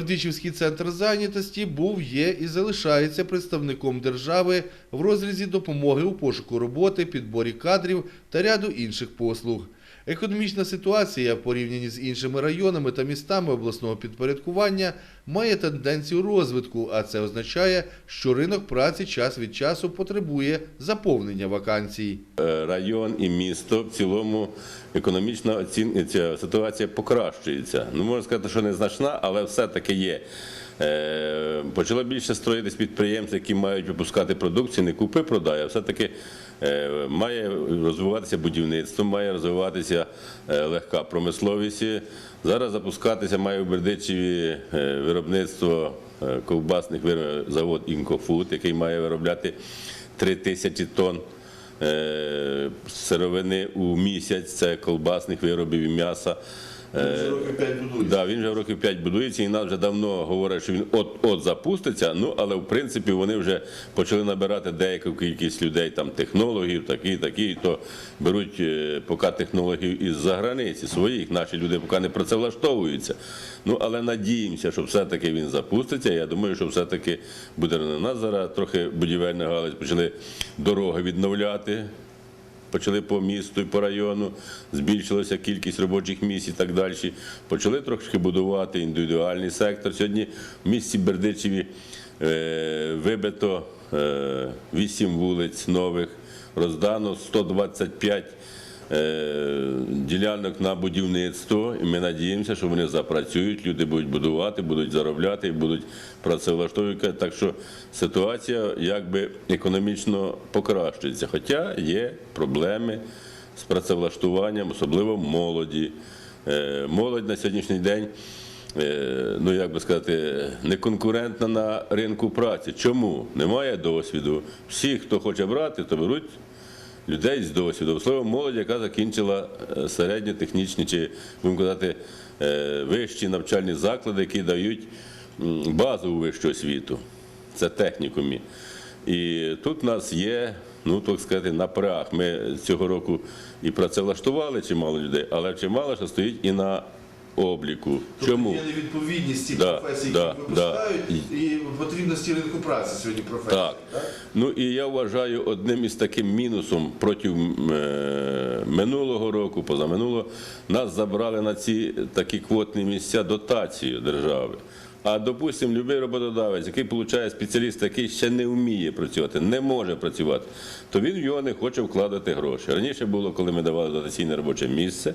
Бердичівський центр зайнятості був, є і залишається представником держави в розрізі допомоги у пошуку роботи, підборі кадрів та ряду інших послуг. Економічна ситуація, порівняні з іншими районами та містами обласного підпорядкування, має тенденцію розвитку, а це означає, що ринок праці час від часу потребує заповнення вакансій. Е, район і місто в цілому економічна оцін... ця ситуація покращується. Ну можна сказати, що незначна, але все-таки є. Е, Почало більше строїтись підприємці, які мають випускати продукцію, не купи продай, а все-таки е, має розвиватися будівництво, має розвиватися е, легка промисловість. Зараз запускатися має в Бердичеві е, виробництво е, ковбасних завод Інкофуд, який має виробляти 3 тисячі тонн е, сировини у місяць, це колбасних виробів і м'яса. Е, Да, він вже років 5 будується, і нас вже давно говорять, що він от-от запуститься. Ну але в принципі вони вже почали набирати деяку кількість людей, там технологів, такі, такі, то беруть е, поки технологів із за границі своїх. Наші люди поки не працевлаштовуються. Ну але надіємося, що все-таки він запуститься. Я думаю, що все-таки буде на нас зараз трохи будівельна галузь почали дороги відновляти почали по місту і по району, збільшилася кількість робочих місць і так далі. Почали трошки будувати індивідуальний сектор. Сьогодні в місті Бердичеві е, вибито е, 8 вулиць нових, роздано 125 е, ділянок на будівництво, і ми надіємося, що вони запрацюють, люди будуть будувати, будуть заробляти будуть працевлаштовувати. Так що ситуація якби економічно покращується. Хоча є проблеми з працевлаштуванням, особливо молоді. Е, Молодь на сьогоднішній день. е, Ну, як би сказати, не конкурентна на ринку праці. Чому? Немає досвіду. Всі, хто хоче брати, то беруть людей з досвідом. Слово молодь, яка закінчила е, середньотехнічні чи, будемо казати, е, вищі навчальні заклади, які дають базову вищу освіту. Це технікумі. І тут у нас є, ну так сказати, напряг. Ми цього року і працевлаштували чимало людей, але чимало що стоїть і на обліку. Чому? Тобто Є невідповідність Да, професій, які да, випускають, да. і потрібності ринку праці сьогодні професії. Так. Ну і я вважаю одним із таким мінусом протягом е, минулого року, позаминулого, нас забрали на ці такі квотні місця дотацію держави. А допустимо, будь-який роботодавець, який получає спеціаліста, який ще не вміє працювати, не може працювати, то він в його не хоче вкладати гроші. Раніше було, коли ми давали дотаційне робоче місце,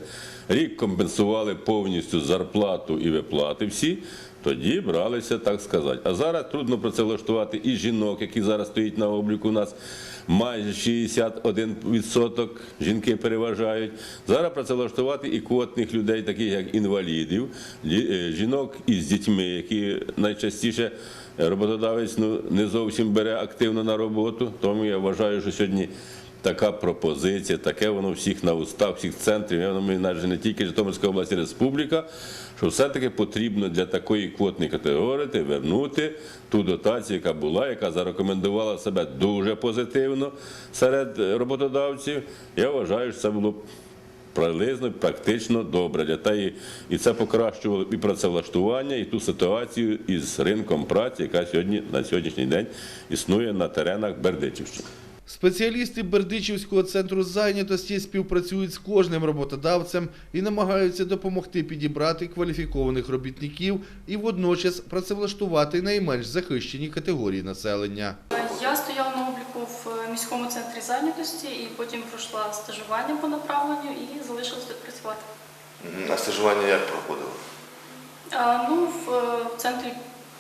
рік компенсували повністю зарплату і виплати всі. Тоді бралися, так сказати. А зараз трудно працевлаштувати і жінок, які зараз стоять на обліку у нас. Майже 61% жінки переважають. Зараз працевлаштувати і квотних людей, таких як інвалідів, е, жінок із дітьми, які найчастіше роботодавець ну, не зовсім бере активно на роботу. Тому я вважаю, що сьогодні така пропозиція, таке воно всіх на устах, всіх центрів, навіть не тільки Житомирська область, республіка, що все-таки потрібно для такої квотної категорії вернути ту дотацію, яка була, яка зарекомендувала себе дуже позитивно серед роботодавців. Я вважаю, що це було б прилизно, практично добре. І, це покращувало і працевлаштування, і ту ситуацію із ринком праці, яка на сьогоднішній день існує на теренах Бердичівщини. Спеціалісти Бердичівського центру зайнятості співпрацюють з кожним роботодавцем і намагаються допомогти підібрати кваліфікованих робітників і водночас працевлаштувати найменш захищені категорії населення. Я стояла на обліку в е, міському центрі зайнятості і потім пройшла стажування по направленню і залишилась тут працювати. А стажування як проходило? А, ну, е, в центрі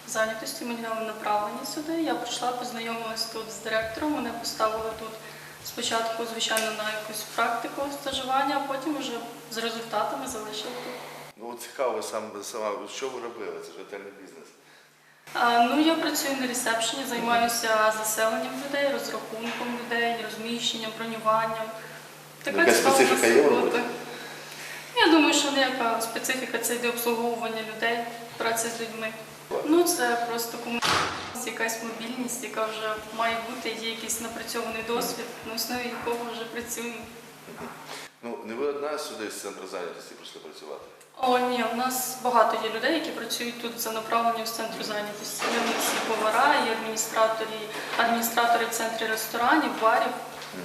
зайнятості мені дали направлення сюди. Я прийшла, познайомилась тут з директором. Мене поставили тут спочатку, звичайно, на якусь практику стажування, а потім вже з результатами залишили тут. Ну цікаво сам сама, що ви робили? Це ж готельний бізнес. А, Ну, я працюю на ресепшені, займаюся заселенням людей, розрахунком людей, розміщенням, бронюванням. Така Яка цікава специфіка є в роботі? робота. Я думаю, що ніяка специфіка це йде обслуговування людей, праця з людьми. Ну, це просто комунікація, якась мобільність, яка вже має бути, є якийсь напрацьований досвід, на основі якого вже працюємо. Ну, не ви одна сюди з центру зайнятості прийшли працювати. О, ні, у нас багато є людей, які працюють тут за направленням з центру зайнятості. Є в нас і повара, і адміністратори, адміністратори в центрі ресторанів, барів.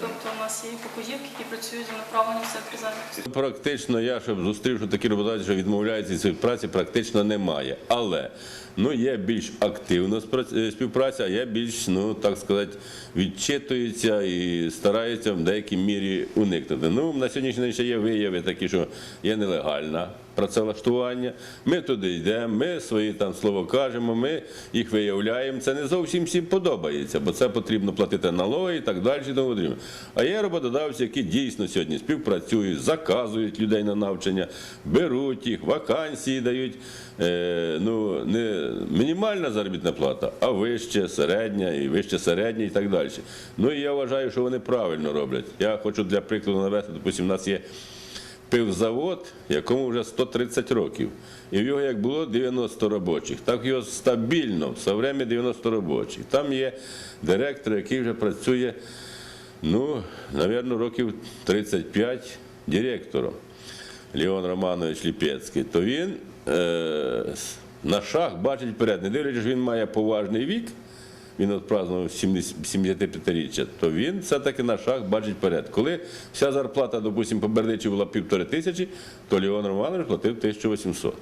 Тобто у нас є покоївки, які працюють за направленням центрі зайнятості. Практично я, щоб зустрів, що такі роботодавці, що відмовляються від цієї праці, практично немає. Але ну, є більш активна е, співпраця, а є більш, ну так сказати, відчитуються і стараються в деякій мірі уникнути. Ну, на сьогоднішній день ще є вияви такі, що є нелегальна працевлаштування. Ми туди йдемо, ми свої там слово кажемо, ми їх виявляємо. Це не зовсім всім подобається, бо це потрібно платити налоги і так далі. А є роботодавці, які дійсно сьогодні співпрацюють, заказують людей на навчання, беруть їх, вакансії дають. Е, ну, не мінімальна заробітна плата, а вище, середня і вище середня і так далі. Ну і я вважаю, що вони правильно роблять. Я хочу для прикладу навести, допустимо, у нас є пивзавод, якому вже 130 років. І в його як було 90 робочих, так його стабільно, все время 90 робочих. Там є директор, який вже працює, ну, напевно, років 35 директором. Леон Романович Ліпецький, то він е, на шаг бачить вперед. Не дивлячись, він має поважний вік, він от празднував 75-річчя, то він все-таки на шаг бачить вперед. Коли вся зарплата, допустимо, по Бердичі була півтори тисячі, то Леон Романович платив 1800.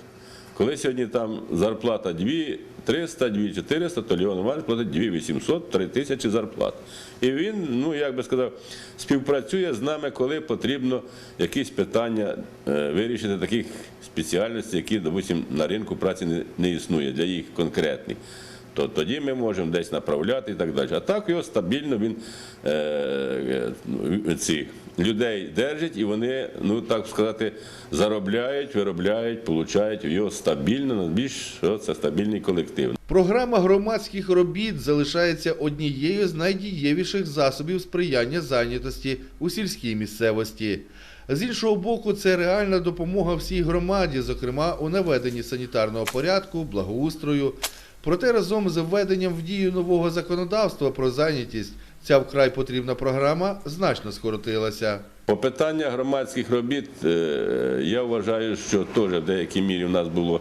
Коли сьогодні там зарплата 2 300, 2 400, то Леон Романович платить 2 800, 3 тисячі зарплат. І він, ну як би сказав, співпрацює з нами, коли потрібно якісь питання е, вирішити таких спеціальностей, які, допустим, на ринку праці не існує для їх конкретних. То тоді ми можемо десь направляти і так далі. А так його стабільно він е, е, ці людей держить і вони, ну так сказати, заробляють, виробляють, получають його стабільно, найбільш це стабільний колектив. Програма громадських робіт залишається однією з найдієвіших засобів сприяння зайнятості у сільській місцевості. З іншого боку, це реальна допомога всій громаді, зокрема у наведенні санітарного порядку, благоустрою. Проте разом з введенням в дію нового законодавства про зайнятість ця вкрай потрібна програма значно скоротилася. По питання громадських робіт, е, я вважаю, що теж в деякій мірі в нас було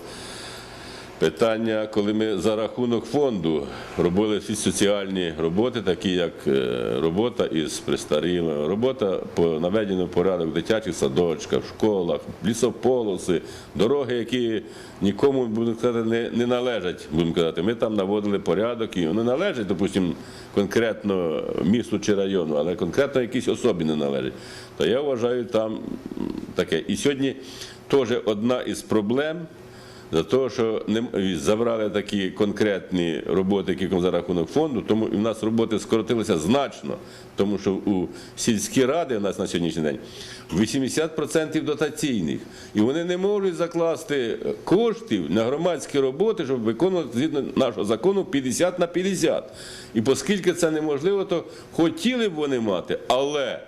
питання, коли ми за рахунок фонду робили всі соціальні роботи, такі як е, робота із престарілими, робота по наведенню порядок в дитячих садочках, школах, лісополоси, дороги, які нікому будемо не, належать. Будемо казати, ми там наводили порядок і вони належать, допустимо, конкретно місту чи району, але конкретно якійсь особі не належать. То я вважаю там таке. І сьогодні теж одна із проблем. За те, що не забрали такі конкретні роботи, які за рахунок фонду, тому і в нас роботи скоротилися значно, тому що у сільські ради у нас на сьогоднішній день 80% дотаційних, і вони не можуть закласти коштів на громадські роботи, щоб виконувати згідно нашого закону 50 на 50. І оскільки це неможливо, то хотіли б вони мати, але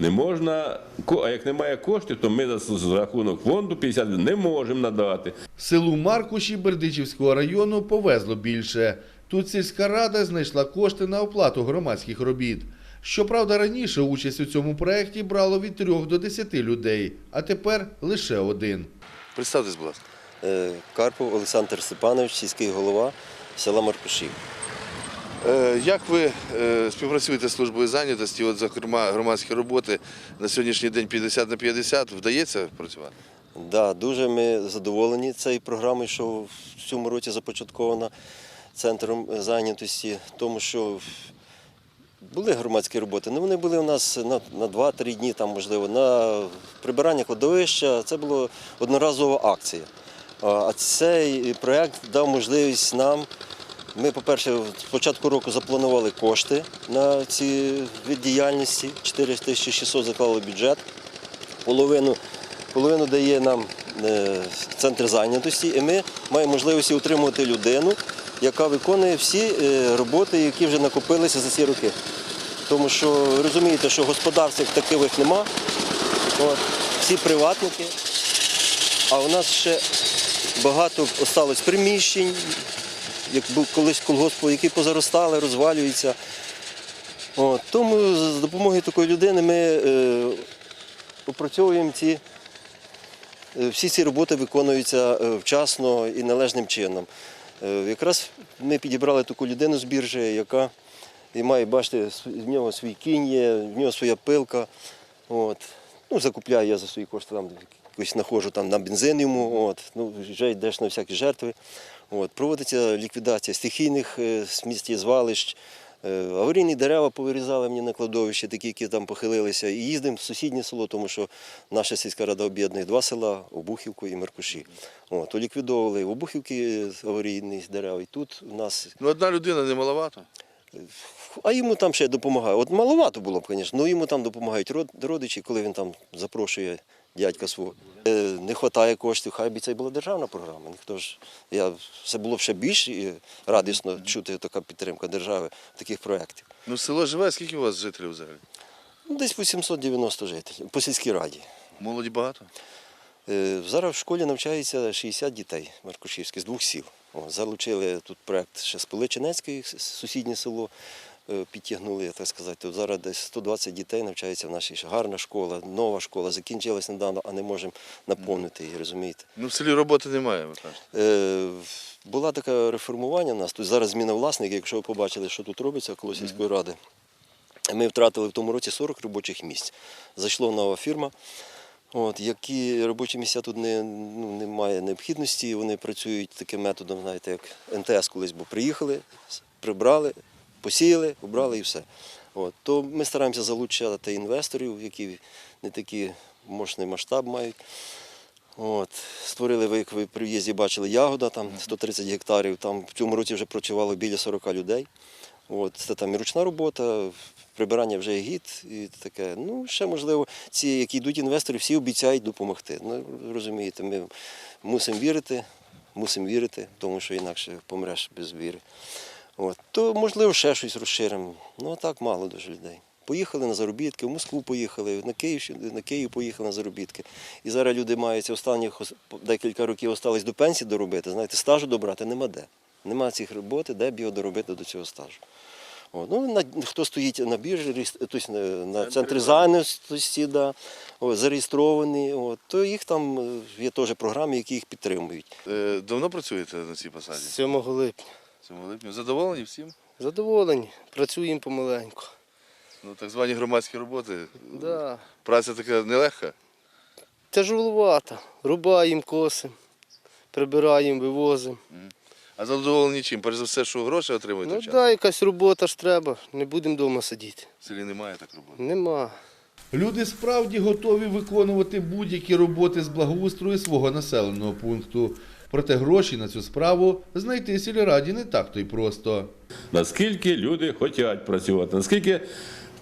не можна, ко- а як немає коштів, то ми за, рахунок фонду 50 не можемо надати. Селу Маркуші Бердичівського району повезло більше. Тут сільська рада знайшла кошти на оплату громадських робіт. Щоправда, раніше участь у цьому проєкті брало від 3 до 10 людей, а тепер лише один. Представтесь, будь ласка. Е, Карпов Олександр Степанович, сільський голова села Маркушів. Е, Як ви е, співпрацюєте з службою зайнятості, от, зокрема, громадські роботи на сьогоднішній день 50 на 50, вдається працювати? Да, дуже ми задоволені цією програмою, що в цьому році започаткована центром зайнятості, тому що були громадські роботи, але вони були у нас на, на 2-3 дні, там, можливо, на прибирання кладовища. Це була одноразова акція. А цей проєкт дав можливість нам. Ми, по-перше, з початку року запланували кошти на ці вид діяльності. 4600 заклали бюджет. Половину, половину дає нам е, центр зайнятості, і ми маємо можливість утримувати людину, яка виконує всі е, роботи, які вже накопилися за ці роки. Тому що розумієте, що господарств таких нема. От, всі приватники. А у нас ще багато осталось приміщень, як був колись колгоспу, які позаростали, розвалюються. От, тому з допомогою такої людини ми е, опрацьовуємо ці. Е, Всі ці роботи виконуються е, вчасно і належним чином. Е, Якраз ми підібрали таку людину з біржі, яка і має, бачите, в нього свій кінь є, в нього своя пилка. От. Ну, закупляю я за свої кошти, там якось знаходжу там на бензин йому, от. ну, вже йдеш на всякі жертви. От. Проводиться ліквідація стихійних е, сміттєзвалищ. Е, Аварійні дерева повирізали мені на кладовищі, такі, які там похилилися. І їздимо в сусіднє село, тому що наша сільська рада об'єднує два села Обухівку і Меркуші. От, то ліквідовували в Обухівки аварійні дерева. І тут у нас Ну, одна людина не маловато. А йому там ще допомагає. От маловато було б, звісно, але йому там допомагають родичі, коли він там запрошує дядька свого. Е, Не вистачає коштів, хай би це була державна програма. Ніхто ж я це було б ще більш е, радісно чути така підтримка держави таких проєктів. Ну, село живе, скільки у вас жителів взагалі? Ну, десь 890 жителів по сільській раді. Молоді багато? Е, Зараз в школі навчається 60 дітей Маркушівських з двох сіл. Залучили тут проєкт ще з Пиличинецької, сусіднє село підтягнули, так сказати. Тут зараз десь 120 дітей навчається в нашій гарна школа, нова школа, закінчилась недавно, а не можемо наповнити її, розумієте. Ну, в селі роботи немає, ви кажете. Е, Була таке реформування у нас. Тут зараз зміна власника, якщо ви побачили, що тут робиться коло сільської ради. Ми втратили в тому році 40 робочих місць. Зайшла нова фірма. От, які робочі місця тут не, ну, немає необхідності, вони працюють таким методом, знаєте, як МТС колись, бо приїхали, прибрали, посіяли, обрали і все. От, то ми стараємося залучати інвесторів, які не такий мощний масштаб мають. От, створили, ви, як ви при в'їзді бачили, ягода, там 130 гектарів, там в цьому році вже працювало біля 40 людей. От, це там і ручна робота, прибирання вже є гід і таке. Ну, ще можливо, ці, які йдуть інвестори, всі обіцяють допомогти. Ну, розумієте, ми мусимо вірити, мусимо вірити, тому що інакше помреш без віри. От, то, можливо, ще щось розширимо. Ну, а так мало дуже людей. Поїхали на заробітки, в Москву поїхали, на Київ, на Київ поїхали на заробітки. І зараз люди мають останніх декілька років остались до пенсії доробити. Знаєте, стажу добрати нема де. Нема цих роботи, де б його доробити до цього стажу. О, ну, на, хто стоїть на біржі, тобто на, на центрі зайнятості, да, о, зареєстровані, о, то їх там е, є теж програми, які їх підтримують. Е, Давно працюєте на цій посаді? 7 липня. Цьому липню. Задоволені всім? Задоволені, працюємо помаленьку. Ну, так звані громадські роботи. Да. Праця така нелегка. Тяжеловато. Рубаємо, косимо, прибираємо, вивозимо. А задоволені чим? Перш за все, що гроші отримуєте Ну так, да, якась робота ж треба. Не будемо вдома сидіти. В селі немає так роботи. Нема. Люди справді готові виконувати будь-які роботи з благоустрою свого населеного пункту. Проте гроші на цю справу знайти сільраді не так то й просто. Наскільки люди хочуть працювати, наскільки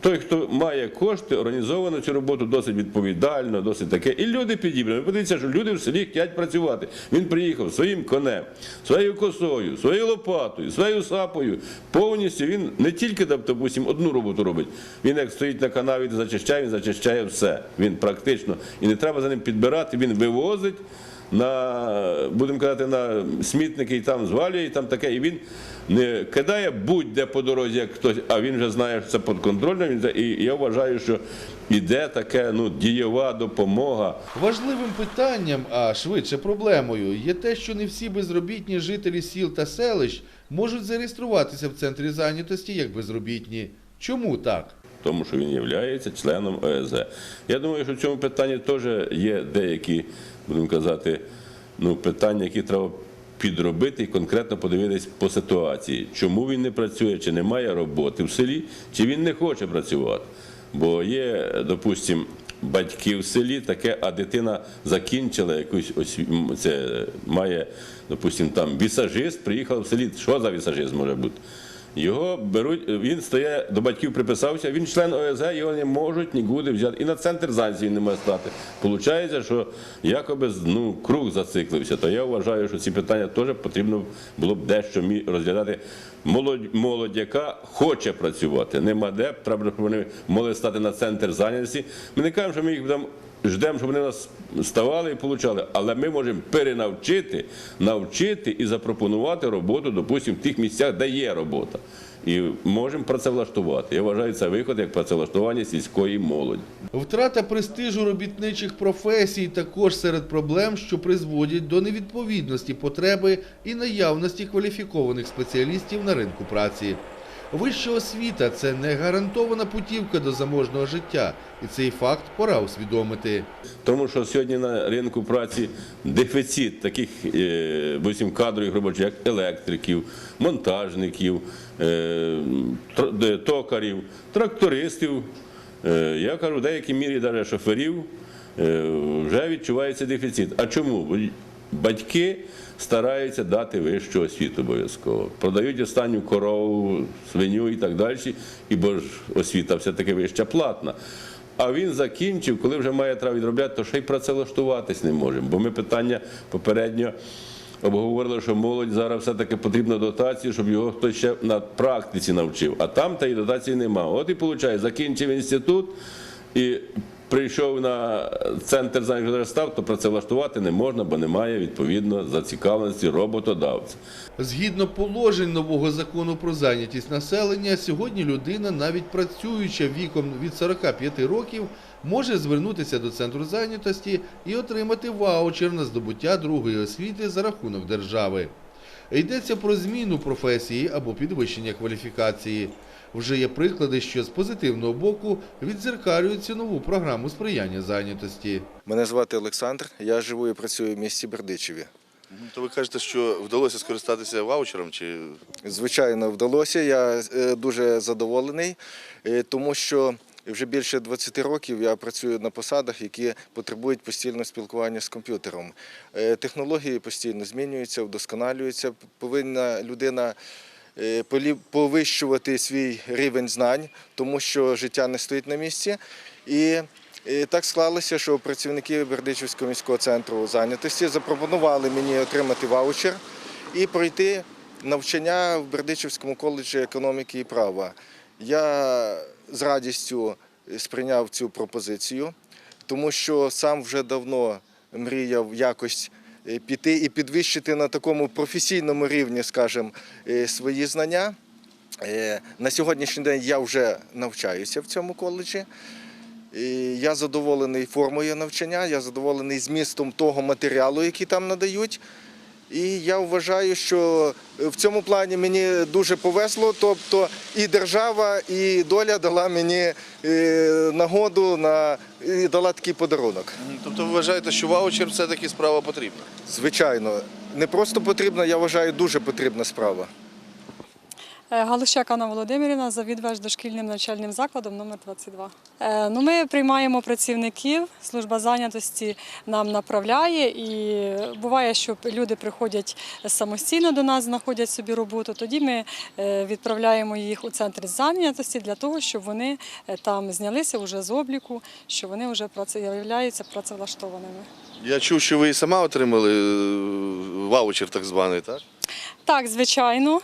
той, хто має кошти, організовано цю роботу досить відповідально, досить таке. І люди підібрані. Подивіться, що люди в селі хочуть працювати. Він приїхав своїм конем, своєю косою, своєю лопатою, своєю сапою. Повністю він не тільки, допустимо, одну роботу робить. Він як стоїть на канаві, зачищає, він зачищає все. Він практично. І не треба за ним підбирати, він вивозить на, будемо казати, на смітники і там звалює, і там таке. І він не кидає будь-де по дорозі, як хтось, а він вже знає, що це підконтрольно. Він І я вважаю, що іде таке ну, дієва допомога. Важливим питанням, а швидше проблемою, є те, що не всі безробітні жителі сіл та селищ можуть зареєструватися в центрі зайнятості як безробітні. Чому так? тому що він є членом ОСЗ. Я думаю, що в цьому питанні теж є деякі, будемо казати, ну, питання, які треба підробити і конкретно подивитись по ситуації, чому він не працює, чи немає роботи в селі, чи він не хоче працювати. Бо є, допустимо, батьки в селі таке, а дитина закінчила якусь м, це має, допустимо, там вісажист, приїхав в селі. Що за вісажист може бути? Його беруть, він стає до батьків, приписався, він член ОСГ, його не можуть нікуди взяти. І на центр зайнятості він не може стати. Получається, що якоби ну, круг зациклився. То я вважаю, що ці питання теж потрібно було б дещо розглядати. Молодь, молодь, яка хоче працювати, нема де, треба, щоб вони могли стати на центр зайнятості. Ми не кажемо, що ми їх будемо ждемо, щоб вони нас ставали і получали. Але ми можемо перенавчити, навчити і запропонувати роботу, допустимо, в тих місцях, де є робота. І можемо працевлаштувати. Я вважаю, це виход як працевлаштування сільської молоді. Втрата престижу робітничих професій також серед проблем, що призводять до невідповідності потреби і наявності кваліфікованих спеціалістів на ринку праці. Вища освіта це не гарантована путівка до заможного життя, і цей факт пора усвідомити. Тому що сьогодні на ринку праці дефіцит таких е, допустим, кадрових робочих, як електриків, монтажників, е, токарів, трактористів. Е, Я кажу, в деякій мірі навіть шоферів е, вже відчувається дефіцит. А чому? Батьки стараються дати вищу освіту обов'язково. Продають останню корову, свиню і так далі, і бо ж освіта все-таки вища платна. А він закінчив, коли вже має треба відробляти, то ще й працевлаштуватись не можемо. Бо ми питання попередньо обговорили, що молодь зараз все-таки потрібна дотація, щоб його хтось ще на практиці навчив. А там тієї дотації немає. От і виходить, закінчив інститут і прийшов на центр зайнятості став, то працевлаштувати не можна, бо немає відповідно зацікавленості роботодавця. Згідно положень нового закону про зайнятість населення, сьогодні людина, навіть працююча віком від 45 років, може звернутися до центру зайнятості і отримати ваучер на здобуття другої освіти за рахунок держави. Йдеться про зміну професії або підвищення кваліфікації. Вже є приклади, що з позитивного боку відзеркалюють цінову програму сприяння зайнятості. Мене звати Олександр, я живу і працюю в місті Бердичеві. То ви кажете, що вдалося скористатися ваучером чи Звичайно, вдалося. Я е, дуже задоволений, е, тому що вже більше 20 років я працюю на посадах, які потребують постійного спілкування з комп'ютером. Е, Технології постійно змінюються, вдосконалюються. Повинна людина е, повищувати свій рівень знань, тому що життя не стоїть на місці. І І так склалося, що працівники Бердичівського міського центру зайнятості запропонували мені отримати ваучер і пройти навчання в Бердичівському коледжі економіки і права. Я з радістю сприйняв цю пропозицію, тому що сам вже давно мріяв якось е, піти і підвищити на такому професійному рівні, скажімо, е, свої знання. Е, На сьогоднішній день я вже навчаюся в цьому коледжі. Я задоволений формою навчання, я задоволений змістом того матеріалу, який там надають. І я вважаю, що в цьому плані мені дуже повезло. Тобто і держава, і доля дала мені е, нагоду на і дала такий подарунок. тобто ви вважаєте, що ваучер все-таки справа потрібна? Звичайно, не просто потрібна, я вважаю, дуже потрібна справа. Е, Галущак Анна Володимирівна, завідувач дошкільним навчальним закладом номер 22. Е, Ну, ми приймаємо працівників, служба зайнятості нам направляє, і буває, що люди приходять самостійно до нас, знаходять собі роботу. Тоді ми е, відправляємо їх у центр зайнятості для того, щоб вони там знялися вже з обліку, що вони вже являються працевлаштованими. Я чув, що ви і сама отримали ваучер так званий, так? Так, звичайно.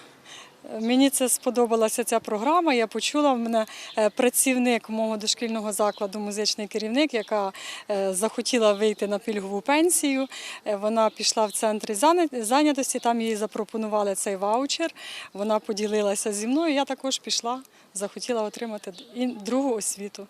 Мені це сподобалася ця програма. Я почула в мене е, працівник мого дошкільного закладу, музичний керівник, яка е, захотіла вийти на пільгову пенсію. Е, Вона пішла в центр зайнятості, там їй запропонували цей ваучер. Вона поділилася зі мною. Я також пішла, захотіла отримати другу освіту.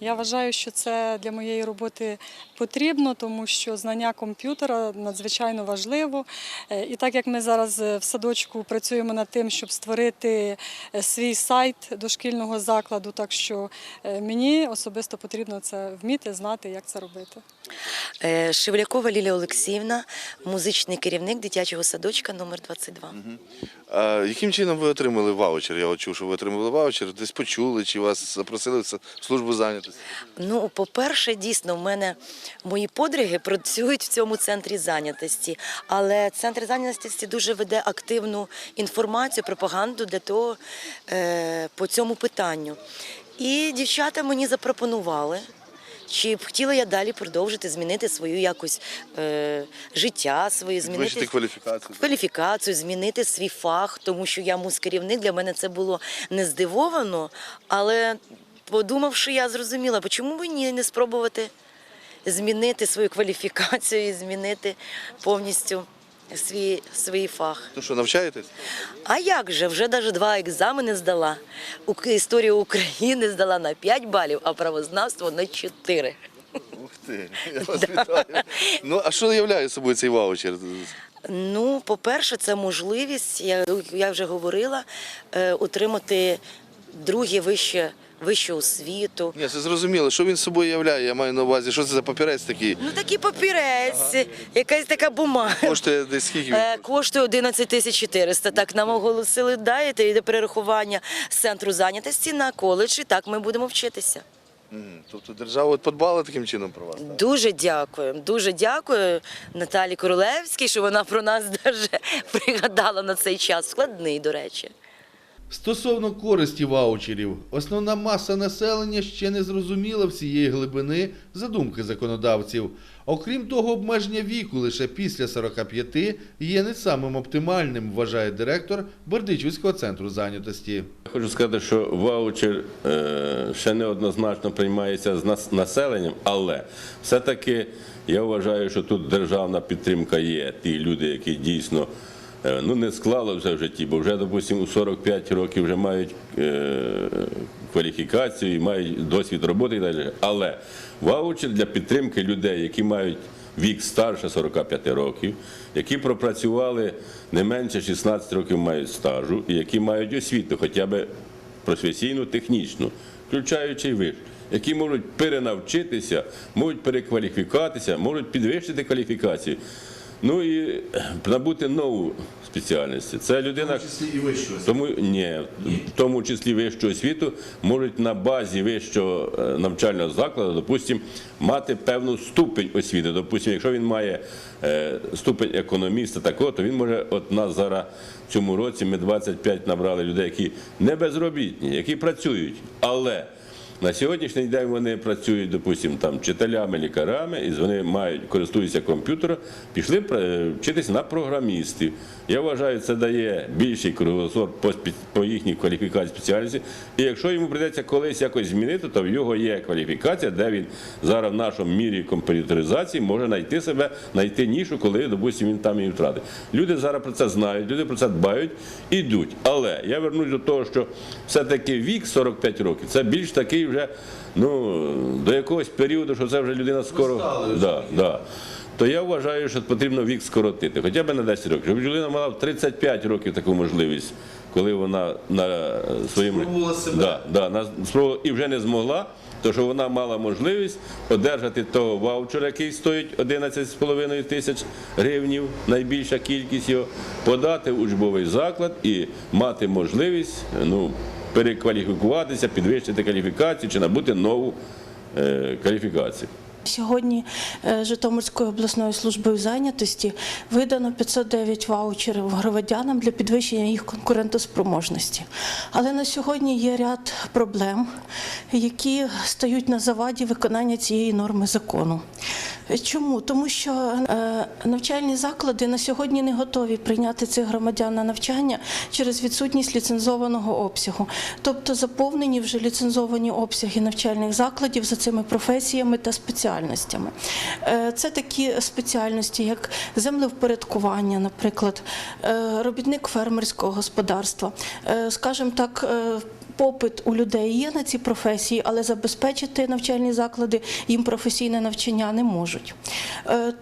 Я вважаю, що це для моєї роботи потрібно, тому що знання комп'ютера надзвичайно важливо. Е, І так як ми зараз е, в садочку працюємо над тим, щоб створити е, свій сайт дошкільного закладу, так що мені особисто потрібно це вміти, знати, як це робити. Шевлякова Лілія Олексіївна, музичний керівник дитячого садочка номер 22. А яким чином ви отримали ваучер? Я от чув, що ви отримали ваучер, десь почули, чи вас запросили в службу зайнятості? Ну, по-перше, дійсно, в мене мої подруги працюють в цьому центрі зайнятості, але центр зайнятості дуже веде активну інформацію, пропаганду для того е, по цьому питанню. І дівчата мені запропонували. Чи б хотіла я далі продовжити змінити свою якось е, життя, своє змінити кваліфікацію. кваліфікацію, змінити свій фах, тому що я муз-керівник, для мене це було не здивовано, але подумавши, я зрозуміла, чому б ні не спробувати змінити свою кваліфікацію і змінити повністю свій, свій фах. То що, навчаєтесь? А як же? Вже навіть два екзамени здала. Історію України здала на 5 балів, а правознавство на 4. Ух ти, я вас вітаю. Ну, а що являє собою цей ваучер? Ну, по-перше, це можливість, я, я вже говорила, е, отримати друге вище, вищу освіту. Ні, це зрозуміло. Що він собою являє? Я маю на увазі, що це за папірець такий? Ну, такий папірець, якась така бумага. Коштує десь скільки? він? Е, Коштує 11 тисяч 400. Так нам оголосили, даєте, йде перерахування з центру зайнятості на коледж, і так ми будемо вчитися. Мгм. Тобто держава от подбала таким чином про вас? так? Дуже дякую. Дуже дякую Наталі Королевській, що вона про нас даже пригадала на цей час. Складний, до речі. Стосовно користі ваучерів, основна маса населення ще не зрозуміла всієї глибини задумки законодавців. Окрім того, обмеження віку лише після 45 є не самим оптимальним, вважає директор Бердичівського центру зайнятості. Хочу сказати, що ваучер е, ще неоднозначно приймається з нас- населенням, але все-таки я вважаю, що тут державна підтримка є. Ті люди, які дійсно ну, не склали все в житті, бо вже, допустимо, у 45 років вже мають е, кваліфікацію і мають досвід роботи і далі. Але ваучер для підтримки людей, які мають вік старше 45 років, які пропрацювали не менше 16 років мають стажу і які мають освіту, хоча б професійну, технічну, включаючи виш, які можуть перенавчитися, можуть перекваліфікуватися, можуть підвищити кваліфікацію. Ну і набути нову спеціальність. Це людина. і вищого. Тому ні, в тому числі вищу освіту можуть на базі вищого е, навчального закладу, допустим, мати певну ступень освіти. Допустим, якщо він має е, ступень економіста такого, то він може, от нас зараз в цьому році ми 25 набрали людей, які не безробітні, які працюють, але на сьогоднішній день вони працюють, допустимо, там вчителями, лікарами, і вони мають користуються комп'ютером, пішли е, вчитися на програмістів. Я вважаю, це дає більший кругозор по, по їхній кваліфікації спеціальності. І якщо йому прийдеться колись якось змінити, то в його є кваліфікація, де він зараз в нашому мірі комп'ютеризації може знайти себе, знайти нішу, коли, допустимо, він там її втратить. Люди зараз про це знають, люди про це дбають, ідуть. Але я вернусь до того, що все-таки вік 45 років це більш такий вже ну, до якогось періоду, що це вже людина скоро. Да, да. То я вважаю, що потрібно вік скоротити, хоча б на 10 років. Щоб людина мала в 35 років таку можливість, коли вона на своєму Спробувала себе. Да, да, на- спробувала і вже не змогла, то що вона мала можливість одержати того ваучера, який стоїть 11,5 тисяч гривнів, найбільша кількість його, подати в учбовий заклад і мати можливість ну, перекваліфікуватися, підвищити кваліфікацію чи набути нову е, кваліфікацію. Сьогодні е, Житомирською обласною службою зайнятості видано 509 ваучерів громадянам для підвищення їх конкурентоспроможності. Але на сьогодні є ряд проблем, які стають на заваді виконання цієї норми закону. Чому? Тому що е, навчальні заклади на сьогодні не готові прийняти цих громадян на навчання через відсутність ліцензованого обсягу, тобто заповнені вже ліцензовані обсяги навчальних закладів за цими професіями та спеціальностями. Е, Це такі спеціальності, як землевпорядкування, наприклад, е, робітник фермерського господарства, е, скажімо так. Попит у людей є на ці професії, але забезпечити навчальні заклади їм професійне навчання не можуть.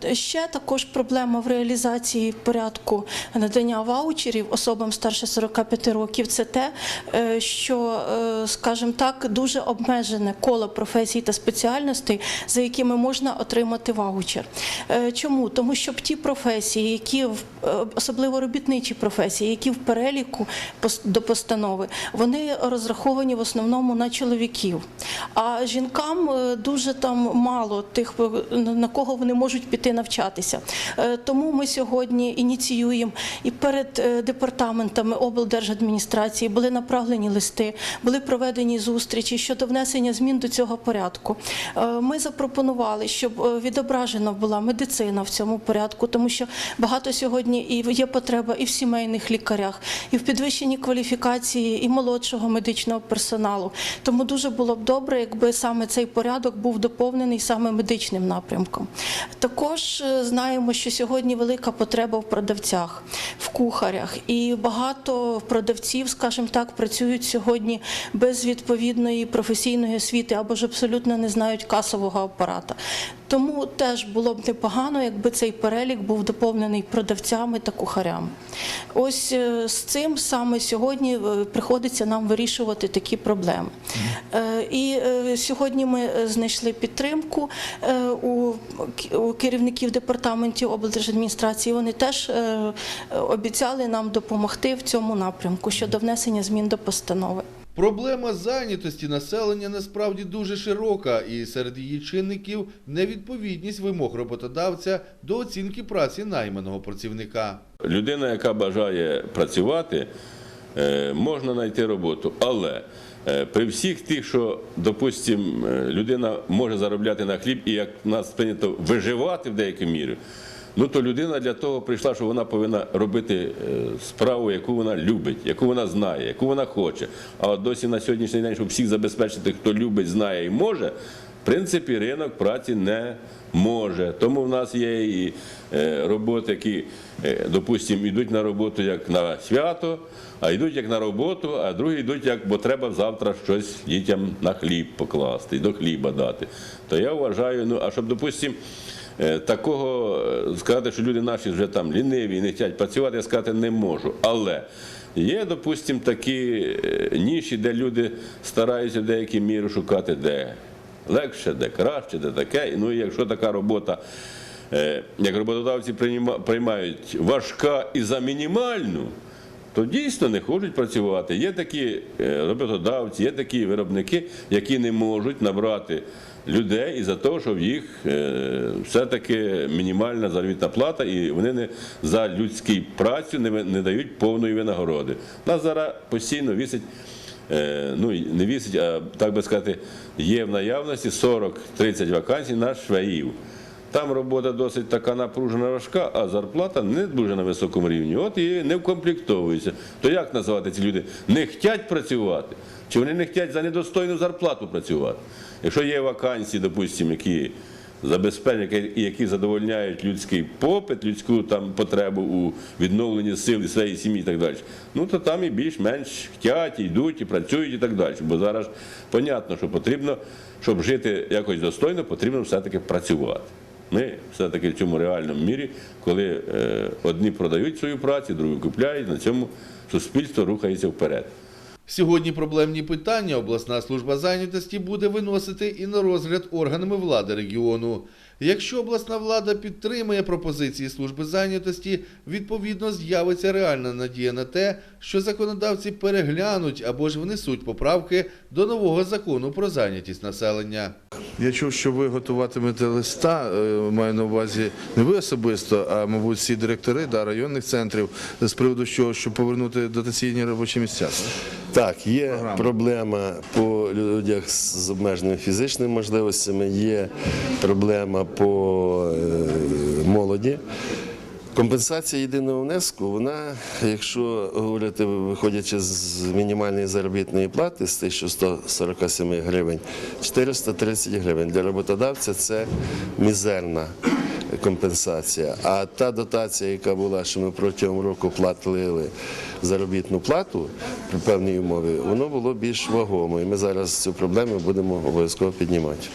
Е, Ще також проблема в реалізації порядку надання ваучерів особам старше 45 років. Це те, е, що, е, скажімо так, дуже обмежене коло професій та спеціальностей, за якими можна отримати ваучер. Чому? Тому що ті професії, які особливо робітничі професії, які в переліку до постанови, вони розраховані в основному на чоловіків. А жінкам е, дуже там мало тих, е, на кого вони можуть піти навчатися. Е, Тому ми сьогодні ініціюємо і перед департаментами облдержадміністрації були направлені листи, були проведені зустрічі щодо внесення змін до цього порядку. Ми запропонували, щоб відображена була медицина в цьому порядку, тому що багато сьогодні і є потреба і в сімейних лікарях, і в підвищенні кваліфікації і молодшого медичного медичного персоналу. Тому дуже було б добре, якби саме цей порядок був доповнений саме медичним напрямком. Також е, знаємо, що сьогодні велика потреба в продавцях, в кухарях, і багато продавців, скажімо так, працюють сьогодні без відповідної професійної освіти або ж абсолютно не знають касового апарата. Тому теж було б непогано, якби цей перелік був доповнений продавцями та кухарями. Ось е, з цим саме сьогодні е, приходиться нам вирішувати такі проблеми. Е, І е, сьогодні ми е, знайшли підтримку у керівників департаментів облдержадміністрації. Вони теж обіцяли нам допомогти в цьому напрямку щодо внесення змін до постанови. Проблема зайнятості населення насправді дуже широка, і серед її чинників невідповідність вимог роботодавця до оцінки праці найманого працівника. Людина, яка бажає працювати, можна знайти роботу. Але е, при всіх тих, що, допустимо, людина може заробляти на хліб і як нас прийнято виживати в деякій мірі, ну то людина для того прийшла, що вона повинна робити е, справу, яку вона любить, яку вона знає, яку вона хоче. А от досі на сьогоднішній день, щоб всіх забезпечити, хто любить, знає і може, принципі, ринок праці не може. Тому в нас є і е, роботи, які, е, допустимо, йдуть на роботу як на свято, а йдуть як на роботу, а другі йдуть як, бо треба завтра щось дітям на хліб покласти, до хліба дати. То я вважаю, ну а щоб, допустимо, Е, Такого сказати, що люди наші вже там ліниві не хочуть працювати, я сказати не можу. Але є, допустимо, такі ніші, де люди стараються в деякій мірі шукати, де легше, де краще, де таке. Ну і якщо така робота, е, як роботодавці прийма- приймають важка і за мінімальну, то дійсно не хочуть працювати. Є такі е, роботодавці, є такі виробники, які не можуть набрати людей із-за того, що в їх е, все-таки мінімальна заробітна плата, і вони не за людську працю не, не дають повної винагороди. Нас зараз постійно вісить. Е, Ну, не вісить, а так би сказати, є в наявності 40-30 вакансій на швеїв. Там робота досить така напружена важка, а зарплата не дуже на високому рівні. От і не вкомплектовується. То як називати ці люди? Не хочуть працювати? Чи вони не хочуть за недостойну зарплату працювати? Якщо є вакансії, допустимо, які забезпечують, які- задовольняють людський попит, людську потребу у відновленні сил і своєї сім'ї і так далі, ну то там і більш-менш хочуть, і йдуть, і працюють і так далі. Бо зараз понятно, що потрібно, щоб жити якось достойно, потрібно все-таки працювати. Ми все-таки в цьому реальному мірі, коли е, одні продають свою працю, другі купляють, на цьому суспільство рухається вперед. Сьогодні проблемні питання обласна служба зайнятості буде виносити і на розгляд органами влади регіону. Якщо обласна влада підтримує пропозиції служби зайнятості, відповідно з'явиться реальна надія на те, що законодавці переглянуть або ж внесуть поправки до нового закону про зайнятість населення. Я чув, що ви готуватимете листа, е, маю на увазі не ви особисто, а мабуть всі директори да, районних центрів з приводу чого, щоб повернути дотаційні робочі місця. Так, є проблема по людях з обмеженими фізичними можливостями, є проблема по е, молоді. Компенсація єдиного внеску, вона, якщо говорити, виходячи з мінімальної заробітної плати з 1147 гривень, 430 гривень. Для роботодавця це мізерна компенсація. А та дотація, яка була, що ми протягом року платили заробітну плату при певній умові, воно було більш вагомо. І ми зараз цю проблему будемо обов'язково піднімати.